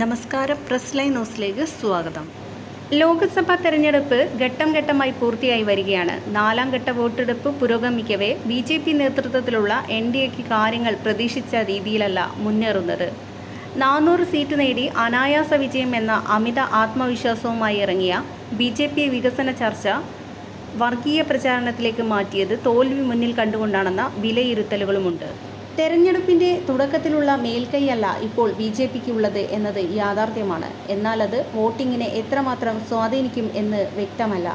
നമസ്കാരം press line ന്യൂസിലേക്ക് സ്വാഗതം. ലോക്സഭാ തെരഞ്ഞെടുപ്പ് ഘട്ടം ഘട്ടമായി പൂർത്തിയായി വരികയാണ്. നാലാം ഘട്ട വോട്ടെടുപ്പ് പുരോഗമിക്കവേ ബി ജെ പി നേതൃത്വത്തിലുള്ള എൻ ഡി എക്ക് കാര്യങ്ങൾ പ്രതീക്ഷിച്ച രീതിയിലല്ല മുന്നേറുന്നത്. നാനൂറ് സീറ്റ് നേടി അനായാസ വിജയം എന്ന അമിത ആത്മവിശ്വാസവുമായി ഇറങ്ങിയ ബി ജെ പി വികസന ചർച്ച വർഗീയ പ്രചാരണത്തിലേക്ക് മാറ്റിയത് തോൽവി മുന്നിൽ കണ്ടുകൊണ്ടാണെന്ന വിലയിരുത്തലുകളുമുണ്ട്. തെരഞ്ഞെടുപ്പിന്റെ തുടക്കത്തിലുള്ള മേൽക്കൈയല്ല ഇപ്പോൾ ബി ജെ പിക്ക് ഉള്ളത് എന്നത് യാഥാർത്ഥ്യമാണ്. എന്നാൽ അത് വോട്ടിങ്ങിനെ എത്രമാത്രം സ്വാധീനിക്കും എന്ന് വ്യക്തമല്ല.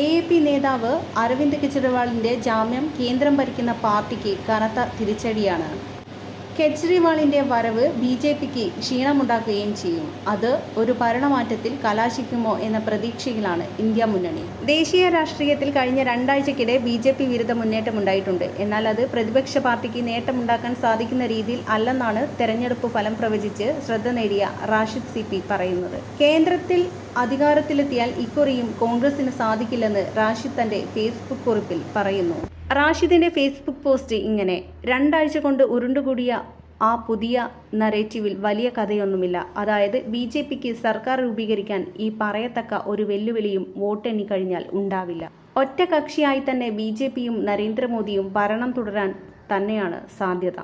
എ എ പി നേതാവ് അരവിന്ദ് കെജ്രിവാളിന്റെ ജാമ്യം കേന്ദ്രം ഭരിക്കുന്ന പാർട്ടിക്ക് കനത്ത തിരിച്ചടിയാണ്. കെജ്രിവാളിന്റെ വരവ് ബി ജെ പിക്ക് ക്ഷീണമുണ്ടാക്കുകയും ചെയ്യും. അത് ഒരു ഭരണമാറ്റത്തിൽ കലാശിക്കുമോ എന്ന പ്രതീക്ഷയിലാണ് ഇന്ത്യ മുന്നണി. ദേശീയ രാഷ്ട്രീയത്തിൽ കഴിഞ്ഞ രണ്ടാഴ്ചക്കിടെ ബി ജെ പി വിരുദ്ധ മുന്നേറ്റമുണ്ടായിട്ടുണ്ട് എന്നാൽ അത് പ്രതിപക്ഷ പാർട്ടിക്ക് നേട്ടമുണ്ടാക്കാൻ സാധിക്കുന്ന രീതിയിൽ അല്ലെന്നാണ് തെരഞ്ഞെടുപ്പ് ഫലം പ്രവചിച്ച് ശ്രദ്ധ നേടിയ റാഷിദ് സി പി പറയുന്നത്. കേന്ദ്രത്തിൽ അധികാരത്തിലെത്തിയാൽ ഇക്കുറിയും കോൺഗ്രസിന് സാധിക്കില്ലെന്ന് റാഷിദ് തന്റെ ഫേസ്ബുക്ക് കുറിപ്പിൽ പറയുന്നു. റാഷിദിന്റെ ഫേസ്ബുക്ക് പോസ്റ്റ് ഇങ്ങനെ രണ്ടാഴ്ച കൊണ്ട് ഉരുണ്ടുകൂടിയ ആ പുതിയ നറേറ്റീവിൽ വലിയ കഥയൊന്നുമില്ല. അതായത് ബി ജെ പിക്ക് സർക്കാർ രൂപീകരിക്കാൻ ഈ പറയത്തക്ക ഒരു വെല്ലുവിളിയും വോട്ടെണ്ണി കഴിഞ്ഞാൽ ഉണ്ടാവില്ല. ഒറ്റ കക്ഷിയായി തന്നെ ബി ജെ പിയും നരേന്ദ്രമോദിയും ഭരണം തുടരാൻ തന്നെയാണ് സാധ്യത.